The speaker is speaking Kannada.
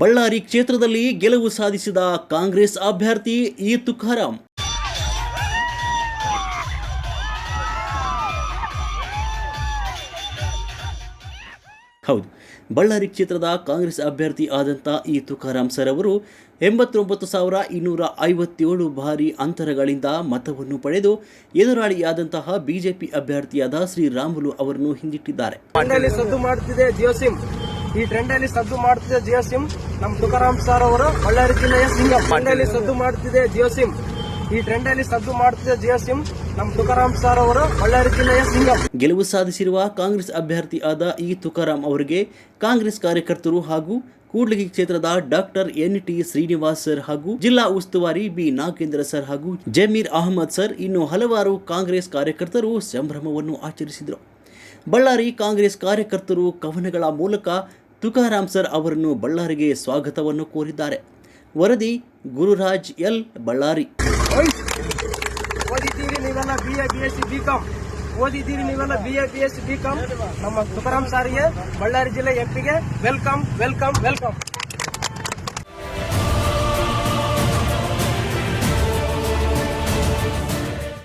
ಬಳ್ಳಾರಿ ಕ್ಷೇತ್ರದಲ್ಲಿ ಗೆಲುವು ಸಾಧಿಸಿದ ಕಾಂಗ್ರೆಸ್ ಅಭ್ಯರ್ಥಿ ಇ ತುಕಾರಾಂ ಹೌದು, ಬಳ್ಳಾರಿ ಕ್ಷೇತ್ರದ ಕಾಂಗ್ರೆಸ್ ಅಭ್ಯರ್ಥಿ ಆದಂಥ ಈ ತುಕಾರಾಂ ಸರ್ ಅವರು ಎಂಬತ್ತೊಂಬತ್ತು ಸಾವಿರ ಇನ್ನೂರ ಐವತ್ತೇಳು ಬಾರಿ ಅಂತರಗಳಿಂದ ಮತವನ್ನು ಪಡೆದು ಎದುರಾಳಿಯಾದಂತಹ ಬಿಜೆಪಿ ಅಭ್ಯರ್ಥಿಯಾದ ಶ್ರೀರಾಮುಲು ಅವರನ್ನು ಹಿಂದಿಟ್ಟಿದ್ದಾರೆ. ಈ ಟ್ರೆಂಡ್ ಅಲ್ಲಿ ಸದ್ದು ಮಾಡ್ತಿದೆ ಜಿಯೋ ಸಿಮ್. ನಮ್ ತುಕಾರಾಮ್ ಸರ್ ಅವರು ಬಳ್ಳಾರಿ ಜಿಲ್ಲೆಯ ಸಿಂಗಂ ಟ್ರೆಂಡ್ ಅಲ್ಲಿ ಸದ್ದು ಮಾಡ್ತಿದೆ ಜಿಯೋ ಸಿಮ್. ಈ ಟ್ರೆಂಡ್ ಅಲ್ಲಿ ಸದ್ದು ಮಾಡ್ತಿದೆ ಜಿಯೋ ಸಿಮ್. ನಮ್ ತುಕಾರಾಮ್ ಸರ್ ಅವರು ಬಳ್ಳಾರಿ ಜಿಲ್ಲೆಯ ಸಿಂಗಂ ಗೆಲುವು ಸಾಧಿಸಿರುವ ಕಾಂಗ್ರೆಸ್ ಅಭ್ಯರ್ಥಿ ಆದ ಈ ತುಕಾರಾಮ್ ಅವರಿಗೆ ಕಾಂಗ್ರೆಸ್ ಕಾರ್ಯಕರ್ತರು ಹಾಗೂ ಕೂಡ್ಲಿಗಿ ಕ್ಷೇತ್ರದ doctor N T Srinivas sir ಹಾಗೂ ಜಿಲ್ಲಾ ಉಸ್ತುವಾರಿ ಬಿ ನಾಗೇಂದ್ರ ಸರ್ ಹಾಗೂ ಜಮೀರ್ ಅಹಮದ್ ಸರ್ ಇನ್ನು ಹಲವಾರು ಕಾಂಗ್ರೆಸ್ ಕಾರ್ಯಕರ್ತರು ಸಂಭ್ರಮವನ್ನು ಆಚರಿಸಿದರು. ಬಳ್ಳಾರಿ ಕಾಂಗ್ರೆಸ್ ಕಾರ್ಯಕರ್ತರು ಕವನಗಳ ಮೂಲಕ ತುಕಾರಾಂ ಸರ್ ಅವರನ್ನು ಬಳ್ಳಾರಿಗೆ ಸ್ವಾಗತವನ್ನು ಕೋರಿದ್ದಾರೆ. ವರದಿ ಗುರುರಾಜ್ ಎಲ್. ಬಳ್ಳಾರಿ. ಓದಿದ್ದೀರಿ ನೀವೆಲ್ಲ B A B S C B com ನೀವೆಲ್ಲ ಬಿ ನಮ್ಮ ತುಕಾರಾಮ್ ಸಾರಿಗೆ ಬಳ್ಳಾರಿ ಜಿಲ್ಲೆ ಎಂಪಿಗೆ ವೆಲ್ಕಮ್ ವೆಲ್ಕಮ್ ವೆಲ್ಕಮ್